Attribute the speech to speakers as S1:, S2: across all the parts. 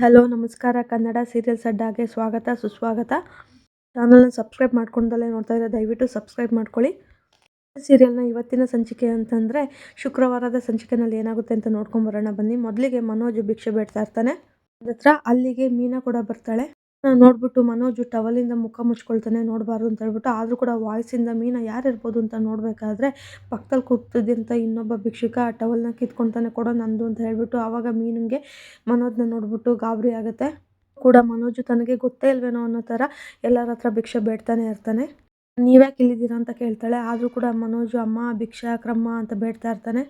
S1: Hello, ನಮಸ್ಕಾರ. Kannada serials ಅಡ್ಡಾಗೆ ಸ್ವಾಗತ, ಸುಸ್ವಾಗತ. ಚಾನಲ್ನ ಸಬ್ಸ್ಕ್ರೈಬ್ ಮಾಡ್ಕೊಂಡಲ್ಲೇ ನೋಡ್ತಾ ಇದ್ದಾರೆ ದಯವಿಟ್ಟು ಸಬ್ಸ್ಕ್ರೈಬ್ ಮಾಡ್ಕೊಳ್ಳಿ. ಸೀರಿಯಲ್ನ ಇವತ್ತಿನ ಸಂಚಿಕೆ ಅಂತಂದರೆ ಶುಕ್ರವಾರದ ಸಂಚಿಕೆನಲ್ಲಿ ಏನಾಗುತ್ತೆ ಅಂತ ನೋಡ್ಕೊಂಬರೋಣ ಬನ್ನಿ. ಮೊದಲಿಗೆ ಮನೋಜ್ ಭಿಕ್ಷೆ ಬೇಡ್ತಾ ಇರ್ತಾನೆ. ಹತ್ರ ಅಲ್ಲಿಗೆ ಮೀನಾ ಕೂಡ ಬರ್ತಾಳೆ. ನೋಡ್ಬಿಟ್ಟು ಮನೋಜು ಟವಲಿಂದ ಮುಖ ಮುಚ್ಕೊಳ್ತಾನೆ ನೋಡಬಾರ್ದು ಅಂತ ಹೇಳ್ಬಿಟ್ಟು, ಆದರೂ ಕೂಡ ವಾಯ್ಸಿಂದ ಯಾರ್ ಯಾರಿರ್ಬೋದು ಅಂತ ನೋಡಬೇಕಾದ್ರೆ ಪಕ್ಕದಲ್ಲಿ ಕೂತಿದ್ದಂಥ ಇನ್ನೊಬ್ಬ ಭಿಕ್ಷುಕ ಆ ಟವಲ್ನ ಕಿತ್ಕೊಳ್ತಾನೆ ಕೊಡೋ ನಂದು ಅಂತ ಹೇಳ್ಬಿಟ್ಟು ಆವಾಗ ಮೀನಿಗೆ ಮನೋಜ್ನ ನೋಡ್ಬಿಟ್ಟು ಗಾಬರಿ ಆಗುತ್ತೆ. ಕೂಡ ಮನೋಜು ತನಗೆ ಗೊತ್ತೇ ಇಲ್ವೇನೋ ಅನ್ನೋ ಥರ ಎಲ್ಲರ ಹತ್ರ ಭಿಕ್ಷೆ ಬೇಡ್ತಾನೆ ಇರ್ತಾನೆ. ನೀವ್ಯಾಕೆ ಇಲ್ಲಿದ್ದೀರಾ ಅಂತ ಕೇಳ್ತಾಳೆ, ಆದರೂ ಕೂಡ ಮನೋಜು ಅಮ್ಮ, ಭಿಕ್ಷಾ ಕ್ರಮ ಅಂತ ಬೇಡ್ತಾ ಇರ್ತಾನೆ.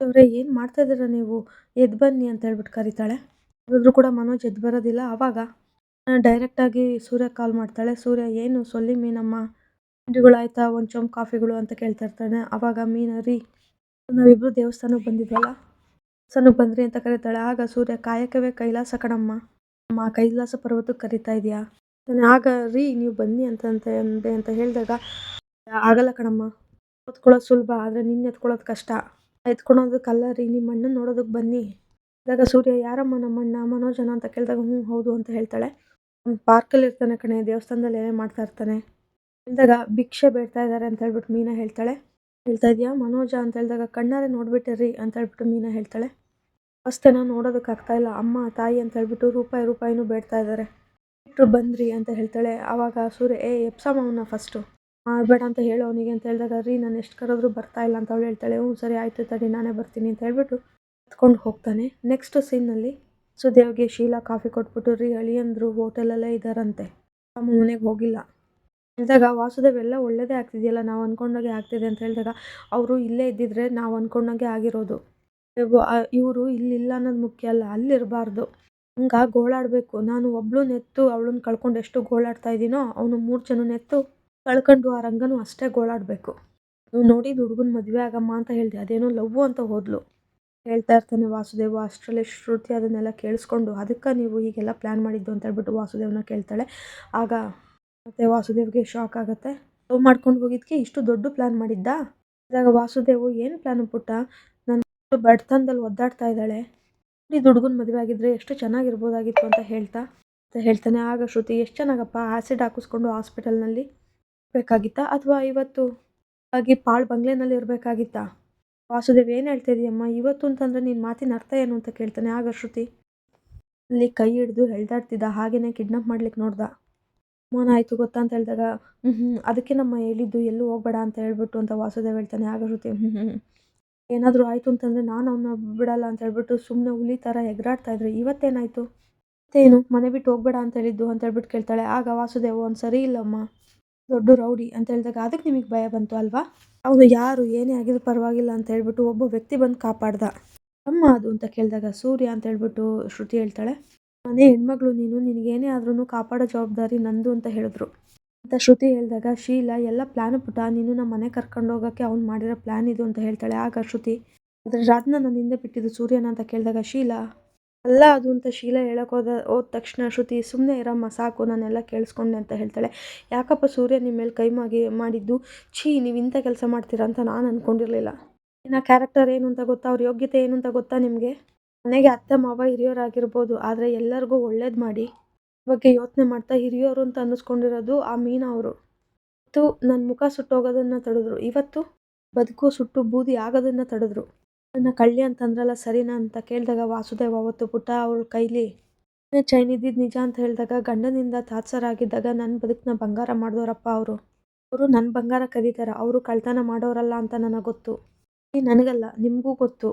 S1: ಅವರೇ, ಏನು ಮಾಡ್ತಾ ಇದ್ದೀರಾ ನೀವು? ಎದ್ದು ಬನ್ನಿ ಅಂತ ಹೇಳ್ಬಿಟ್ಟು ಕರೀತಾಳೆ. ಆದರೂ ಕೂಡ ಮನೋಜ್ ಎದ್ದು ಬರೋದಿಲ್ಲ ಆವಾಗ. ಡೈರೆಕ್ಟಾಗಿ ಸೂರ್ಯ ಕಾಲ್ ಮಾಡ್ತಾಳೆ. ಸೂರ್ಯ, ಏನು ಸೊಲ್ಲಿ ಮೀನಮ್ಮ? ತಿಂಡಿಗಳಾಯ್ತಾ? ಒಂದು ಚೊಂಬು ಕಾಫಿಗಳು? ಅಂತ ಕೇಳ್ತಾ ಇರ್ತಾನೆ. ಆವಾಗ ಮೀನರಿ ನಾವಿಬ್ಬರು ದೇವಸ್ಥಾನಕ್ಕೆ ಬಂದಿದ್ವಲ್ಲ? ದೇವಸ್ಥಾನಕ್ಕೆ ಬಂದ್ರಿ ಅಂತ ಕರೀತಾಳೆ. ಆಗ ಸೂರ್ಯ, ಕಾಯಕವೇ ಕೈಲಾಸ ಕಣಮ್ಮ. ಅಮ್ಮ ಕೈಲಾಸ ಪರ್ವತಕ್ಕೆ ಕರಿತಾ ಇದೆಯಾ? ಆಗ, ರೀ, ನೀವು ಬನ್ನಿ ಅಂತ ಅಂದೆ ಅಂತ ಹೇಳಿದಾಗ, ಆಗಲ್ಲ ಕಣಮ್ಮ. ಎತ್ಕೊಳ್ಳೋದು ಸುಲಭ, ಆದರೆ ನಿನ್ನ ಎತ್ಕೊಳ್ಳೋದು ಕಷ್ಟ. ಎತ್ಕೊಳೋದಕ್ಕಲ್ಲ ರೀ ನಿಮ್ಮ ಅಣ್ಣನ ನೋಡೋದಕ್ಕೆ ಬನ್ನಿ. ಇದಾಗ ಸೂರ್ಯ, ಯಾರಮ್ಮ ನಮ್ಮಣ್ಣ? ಮನೋಜನ ಅಂತ ಕೇಳಿದಾಗ, ಹ್ಞೂ, ಹೌದು ಅಂತ ಹೇಳ್ತಾಳೆ. ಒಂದು ಪಾರ್ಕಲ್ಲಿ ಇರ್ತಾನೆ ಕಣೆ, ದೇವಸ್ಥಾನದಲ್ಲಿ ಏನೇ ಮಾಡ್ತಾ ಇರ್ತಾನೆ. ಹೇಳಿದಾಗ ಭಿಕ್ಷೆ ಬೇಡ್ತಾ ಇದ್ದಾರೆ ಅಂತ ಹೇಳ್ಬಿಟ್ಟು ಮೀನಾ ಹೇಳ್ತಾಳೆ. ಹೇಳ್ತಾ ಇದೆಯಾ? ಮನೋಜ ಅಂತ ಹೇಳಿದಾಗ, ಕಣ್ಣಾರೆ ನೋಡ್ಬಿಟ್ಟಿರಿ ಅಂತ ಹೇಳ್ಬಿಟ್ಟು ಮೀನಾ ಹೇಳ್ತಾಳೆ. ಅಷ್ಟೇನ ನೋಡೋದಕ್ಕಾಗ್ತಾ ಇಲ್ಲ. ಅಮ್ಮ, ತಾಯಿ ಅಂತ ಹೇಳ್ಬಿಟ್ಟು ರೂಪಾಯಿ, ರೂಪಾಯಿನೂ ಬೇಡ್ತಾ ಇದ್ದಾರೆ. ಬಿಟ್ಟರು ಬಂದ್ರಿ ಅಂತ ಹೇಳ್ತಾಳೆ. ಆವಾಗ ಸೂರ್ಯ, ಏ ಎಪ್ಸಮ್ಮ ಅವನ್ನ ಫಸ್ಟು. ಮಾಡಬೇಡ ಅಂತ ಹೇಳು ಅವನಿಗೆ ಅಂತ ಹೇಳಿದಾಗ, ರೀ, ನಾನು ಎಷ್ಟು ಕರೆದ್ರೂ ಬರ್ತಾ ಇಲ್ಲ ಅಂತ ಅವಳು ಹೇಳ್ತಾಳೆ. ಹ್ಞೂ, ಸರಿ, ಆಯಿತು ತಡಿ, ನಾನೇ ಬರ್ತೀನಿ ಅಂತ ಹೇಳ್ಬಿಟ್ಟು ಹತ್ಕೊಂಡು ಹೋಗ್ತಾನೆ. ನೆಕ್ಸ್ಟ್ ಸೀನಲ್ಲಿ ಸುದೇವ್ಗೆ ಶೀಲಾ ಕಾಫಿ ಕೊಟ್ಬಿಟ್ಟು, ರೀ ಅಳಿಯಂದ್ರು ಹೋಟೆಲಲ್ಲೇ ಇದ್ದಾರಂತೆ ಅಮ್ಮ ಮನೆಗೆ ಹೋಗಿಲ್ಲ. ಹೇಳಿದಾಗ, ವಾಸುದೇವ್, ಎಲ್ಲ ಒಳ್ಳೇದೇ ಆಗ್ತಿದೆಯಲ್ಲ? ನಾವು ಅಂದ್ಕೊಂಡಾಗೆ ಆಗ್ತಿದೆ ಅಂತ ಹೇಳಿದಾಗ, ಅವರು ಇಲ್ಲೇ ಇದ್ದಿದ್ರೆ ನಾವು ಅಂದ್ಕೊಂಡಾಗೆ ಆಗಿರೋದು. ಇವರು ಇಲ್ಲಿಲ್ಲ ಅನ್ನೋದು ಮುಖ್ಯ ಅಲ್ಲ, ಅಲ್ಲಿರಬಾರ್ದು. ಹಂಗ ಗೋಳಾಡಬೇಕು. ನಾನು ಒಬ್ಳು ನೆತ್ತು ಅವಳನ್ನ ಕಳ್ಕೊಂಡು ಎಷ್ಟು ಗೋಳಾಡ್ತಾ ಇದ್ದೀನೋ ಅವನು ಮೂರು ಜನ ನೆತ್ತು ಕಳ್ಕೊಂಡು ಆ ರಂಗನೂ ಅಷ್ಟೇ ಗೋಳಾಡಬೇಕು. ನೋಡಿದ ಹುಡುಗನ ಮದುವೆ ಆಗಮ್ಮ ಅಂತ ಹೇಳಿದೆ. ಅದೇನೋ ಲವ್ ಅಂತ ಹೋದ್ಲು. ಹೇಳ್ತಾ ಇರ್ತಾನೆ, ವಾಸುದೇವ, ಅಷ್ಟರಲ್ಲಿ ಶ್ರುತಿ ಅದನ್ನೆಲ್ಲ ಕೇಳಿಸ್ಕೊಂಡು ಅದಕ್ಕೆ ನೀವು ಹೀಗೆಲ್ಲ ಪ್ಲ್ಯಾನ್ ಮಾಡಿದ್ದು ಅಂತ ಹೇಳ್ಬಿಟ್ಟು ವಾಸುದೇವನ ಕೇಳ್ತಾಳೆ. ಆಗ ಮತ್ತೆ ವಾಸುದೇವ್ಗೆ ಶಾಕ್ ಆಗುತ್ತೆ. ಲವ್ ಮಾಡ್ಕೊಂಡು ಹೋಗಿದ್ದಕ್ಕೆ ಇಷ್ಟು ದೊಡ್ಡ ಪ್ಲ್ಯಾನ್ ಮಾಡಿದ್ದ? ಇದಾಗ ವಾಸುದೇವು, ಏನು ಪ್ಲ್ಯಾನ್ ಪುಟ್ಟ? ನನ್ನ ಬಡತನದಲ್ಲಿ ಒದ್ದಾಡ್ತಾ ಇದ್ದಾಳೆ. ಇದು ಹುಡುಗನ ಮದುವೆ ಆಗಿದ್ರೆ ಎಷ್ಟು ಚೆನ್ನಾಗಿರ್ಬೋದಾಗಿತ್ತು ಅಂತ ಹೇಳ್ತಾ ಅಂತ ಹೇಳ್ತಾನೆ, ಆಗ ಶ್ರುತಿ, ಎಷ್ಟು ಚೆನ್ನಾಗಪ್ಪ ಆ್ಯಸಿಡ್ ಹಾಕಿಸ್ಕೊಂಡು ಹಾಸ್ಪಿಟಲ್ನಲ್ಲಿ ಬೇಕಾಗಿತ್ತಾ ಅಥವಾ ಇವತ್ತು ಹಾಗೆ ಪಾಳ್ ಬಂಗ್ಲೆನಲ್ಲಿ ಇರಬೇಕಾಗಿತ್ತಾ? ವಾಸುದೇವ್, ಏನು ಹೇಳ್ತಾ ಇದೀಯಮ್ಮ ಇವತ್ತು ಅಂತಂದರೆ ನಿನ್ನ ಮಾತಿನ ಅರ್ಥ ಏನು ಅಂತ ಕೇಳ್ತಾನೆ. ಆಗ ಶ್ರುತಿ, ಅಲ್ಲಿ ಕೈ ಹಿಡಿದು ಎಳ್ದಾಡ್ತಿದ್ದ ಹಾಗೇನೆ ಕಿಡ್ನಾಪ್ ಮಾಡ್ಲಿಕ್ಕೆ ನೋಡ್ದ. ಮೋನ ಆಯಿತು ಗೊತ್ತಾ? ಅಂತ ಹೇಳಿದಾಗ ಹ್ಞೂ ಅದಕ್ಕೆ ನಮ್ಮ ಹೇಳಿದ್ದು ಎಲ್ಲೂ ಹೋಗ್ಬೇಡ ಅಂತ ಹೇಳ್ಬಿಟ್ಟು ಅಂತ ವಾಸುದೇವ್ ಹೇಳ್ತಾನೆ. ಆಗ ಶ್ರುತಿ ಹ್ಞೂ ಏನಾದರೂ ಆಯಿತು ಅಂತಂದರೆ ನಾನು ಅವನ್ನ ಬಿಡಲ್ಲ ಅಂತ ಹೇಳ್ಬಿಟ್ಟು ಸುಮ್ಮನೆ ಹುಲಿ ಥರ ಎಗರಾಡ್ತಾ ಇದ್ರೆ. ಇವತ್ತೇನಾಯಿತು? ಮತ್ತೇನು? ಮನೆ ಬಿಟ್ಟು ಹೋಗ್ಬೇಡ ಅಂತ ಹೇಳಿದ್ದು, ಅಂತ ಹೇಳ್ಬಿಟ್ಟು ಕೇಳ್ತಾಳೆ. ಆಗ ವಾಸುದೇವ್ ಒಂದು ಸರಿ ಇಲ್ಲಮ್ಮ. ದೊಡ್ಡ ರೌಡಿ ಅಂತ ಹೇಳಿದಾಗ ಅದಕ್ಕೆ ನಿಮಗೆ ಭಯ ಬಂತು ಅಲ್ವಾ? ಅವನು ಯಾರು, ಏನೇ ಆಗಿದ್ರು ಪರವಾಗಿಲ್ಲ ಅಂತ ಹೇಳ್ಬಿಟ್ಟು ಒಬ್ಬ ವ್ಯಕ್ತಿ ಬಂದು ಕಾಪಾಡ್ದ. ಅಮ್ಮ ಅದು ಅಂತ ಕೇಳಿದಾಗ ಸೂರ್ಯ ಅಂತ ಹೇಳ್ಬಿಟ್ಟು ಶ್ರುತಿ ಹೇಳ್ತಾಳೆ ಮನೆ ಹೆಣ್ಮಗಳು, ನೀನು ನಿನಗೇನೇ ಆದ್ರೂ ಕಾಪಾಡೋ ಜವಾಬ್ದಾರಿ ನಂದು ಅಂತ ಹೇಳಿದ್ರು. ಅಂತ ಶ್ರುತಿ ಹೇಳಿದಾಗ, ಶೀಲಾ, ಎಲ್ಲ ಪ್ಲ್ಯಾನ್ ಪುಟ, ನೀನು ನಮ್ಮ ಮನೆ ಕರ್ಕೊಂಡು ಹೋಗೋಕ್ಕೆ ಅವ್ನು ಮಾಡಿರೋ ಪ್ಲ್ಯಾನ್ ಇದು ಅಂತ ಹೇಳ್ತಾಳೆ. ಆಗ ಶ್ರುತಿ, ಅದ್ರ ರಾತ್ನ ನನ್ನ ಹಿಂದೆ ಬಿಟ್ಟಿದ್ದು ಸೂರ್ಯನ ಅಂತ ಕೇಳಿದಾಗ, ಶೀಲಾ ಅಲ್ಲ, ಅದು ಅಂತ ಶೀಲಾ ಹೇಳಕ್ಕೆ ಹೋದ ಹೋದ ತಕ್ಷಣ ಶ್ರುತಿ ಸುಮ್ಮನೆ ಇರಮ್ಮ, ಸಾಕು, ನಾನೆಲ್ಲ ಕೇಳಿಸ್ಕೊಂಡೆ ಅಂತ ಹೇಳ್ತಾಳೆ. ಯಾಕಪ್ಪ ಸೂರ್ಯ ನಿಮ್ಮ ಮೇಲೆ ಕೈ ಮಾಗಿ, ಮಾಡಿದ್ದು? ಛೀ, ನೀವು ಇಂಥ ಕೆಲಸ ಮಾಡ್ತೀರಾ ಅಂತ ನಾನು ಅಂದ್ಕೊಂಡಿರಲಿಲ್ಲ ಇನ್ನು ಕ್ಯಾರೆಕ್ಟರ್ ಏನು ಅಂತ ಗೊತ್ತಾ? ಅವ್ರ ಯೋಗ್ಯತೆ ಏನು ಅಂತ ಗೊತ್ತಾ ನಿಮಗೆ? ಮನೆಗೆ ಅತ್ತೆ, ಮಾವ ಹಿರಿಯೋರಾಗಿರ್ಬೋದು, ಆದರೆ ಎಲ್ಲರಿಗೂ ಒಳ್ಳೇದು ಮಾಡಿ. ಬಗ್ಗೆ ಯೋಚನೆ ಮಾಡ್ತಾ ಹಿರಿಯೋರು ಅಂತ ಅನ್ನಿಸ್ಕೊಂಡಿರೋದು ಆ ಮೀನಾ ಅವರು. ಇವತ್ತು ನನ್ನ ಮುಖ ಸುಟ್ಟೋಗೋದನ್ನು ತಡೆದ್ರು. ಇವತ್ತು ಬದುಕು ಸುಟ್ಟು ಬೂದಿ ಆಗೋದನ್ನು ತಡೆದ್ರು. ನನ್ನ ಕಳ್ಳಿ ಅಂತಂದ್ರಲ್ಲ ಸರಿನಾ ಅಂತ ಕೇಳಿದಾಗ ವಾಸುದೇವ ಅವತ್ತು ಪುಟ್ಟ ಅವಳ ಕೈಲಿ ಚೈನ್ ನಿಜ ಅಂತ ಹೇಳಿದಾಗ ಗಂಡನಿಂದ ತಾತ್ಸರಾಗಿದ್ದಾಗ ನನ್ನ ಬದುಕನ್ನ ಬಂಗಾರ ಮಾಡಿದವರಪ್ಪ ಅವರು. ಅವರು ನನ್ನ ಬಂಗಾರ ಕರೀತಾರೆ ಅವರು ಕಳ್ತನ ಮಾಡೋರಲ್ಲ ಅಂತ ನನಗೆ ಗೊತ್ತು. ನನಗಲ್ಲ, ನಿಮಗೂ ಗೊತ್ತು.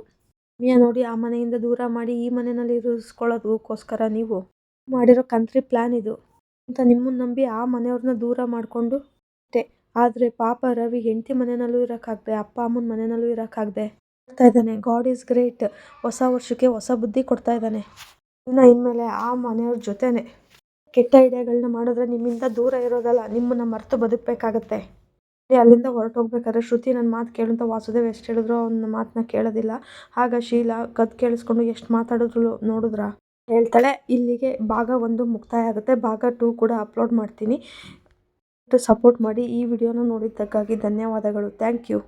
S1: ಮಿಯಾ ನೋಡಿ ಆ ಮನೆಯಿಂದ ದೂರ ಮಾಡಿ ಈ ಮನೆಯಲ್ಲಿ ಇರಿಸ್ಕೊಳ್ಳೋದಕ್ಕೋಸ್ಕರ ನೀವು ಮಾಡಿರೋ ಕಂತ್ರಿ ಪ್ಲ್ಯಾನ್ ಇದು ಅಂತ ನಿಮ್ಮನ್ನು ನಂಬಿ ಆ ಮನೆಯವ್ರನ್ನ ದೂರ ಮಾಡಿಕೊಂಡು ಆದರೆ ಪಾಪ ರವಿ ಹೆಂಡತಿ ಮನೆಯಲ್ಲೂ ಇರೋಕ್ಕಾಗದೆ, ಅಪ್ಪ ಅಮ್ಮನ ಮನೆಯಲ್ಲೂ ಇರೋಕ್ಕಾಗದೆ. ಕೊಡ್ತಾ ಇದ್ದಾನೆ. ಗಾಡ್ ಈಸ್ ಗ್ರೇಟ್ ಹೊಸ ವರ್ಷಕ್ಕೆ ಹೊಸ ಬುದ್ಧಿ ಕೊಡ್ತಾ ಇದ್ದಾನೆ. ಇನ್ನು ಇನ್ಮೇಲೆ ಆ ಮನೆಯವ್ರ ಜೊತೆನೆ ಕೆಟ್ಟ ಐಡಿಯಾಗಳನ್ನ ಮಾಡಿದ್ರೆ ನಿಮ್ಮಿಂದ ದೂರ ಇರೋದಲ್ಲ, ನಿಮ್ಮನ್ನ ಮರೆತು ಬದುಕಬೇಕಾಗತ್ತೆ. ಅಲ್ಲಿಂದ ಹೊರಟೋಗ್ಬೇಕಾದ್ರೆ ಶ್ರುತಿ ನನ್ನ ಮಾತು ಕೇಳುವಂಥ ವಾಸುದೇವ್ ಎಷ್ಟು ಹೇಳಿದ್ರು ಅವನ ಮಾತನ್ನ ಕೇಳೋದಿಲ್ಲ. ಆಗ ಶೀಲಾ ಕದ್ ಕೇಳಿಸ್ಕೊಂಡು ಎಷ್ಟು ಮಾತಾಡಿದ್ರು ನೋಡಿದ್ರ? ಹೇಳ್ತಾಳೆ, ಇಲ್ಲಿಗೆ ಭಾಗ ಒಂದು ಮುಕ್ತಾಯ ಆಗುತ್ತೆ. ಭಾಗ ಟೂ ಕೂಡ ಅಪ್ಲೋಡ್ ಮಾಡ್ತೀನಿ. ಸಪೋರ್ಟ್ ಮಾಡಿ ಈ ವಿಡಿಯೋನ ನೋಡಿದ್ದಕ್ಕಾಗಿ ಧನ್ಯವಾದಗಳು. Thank you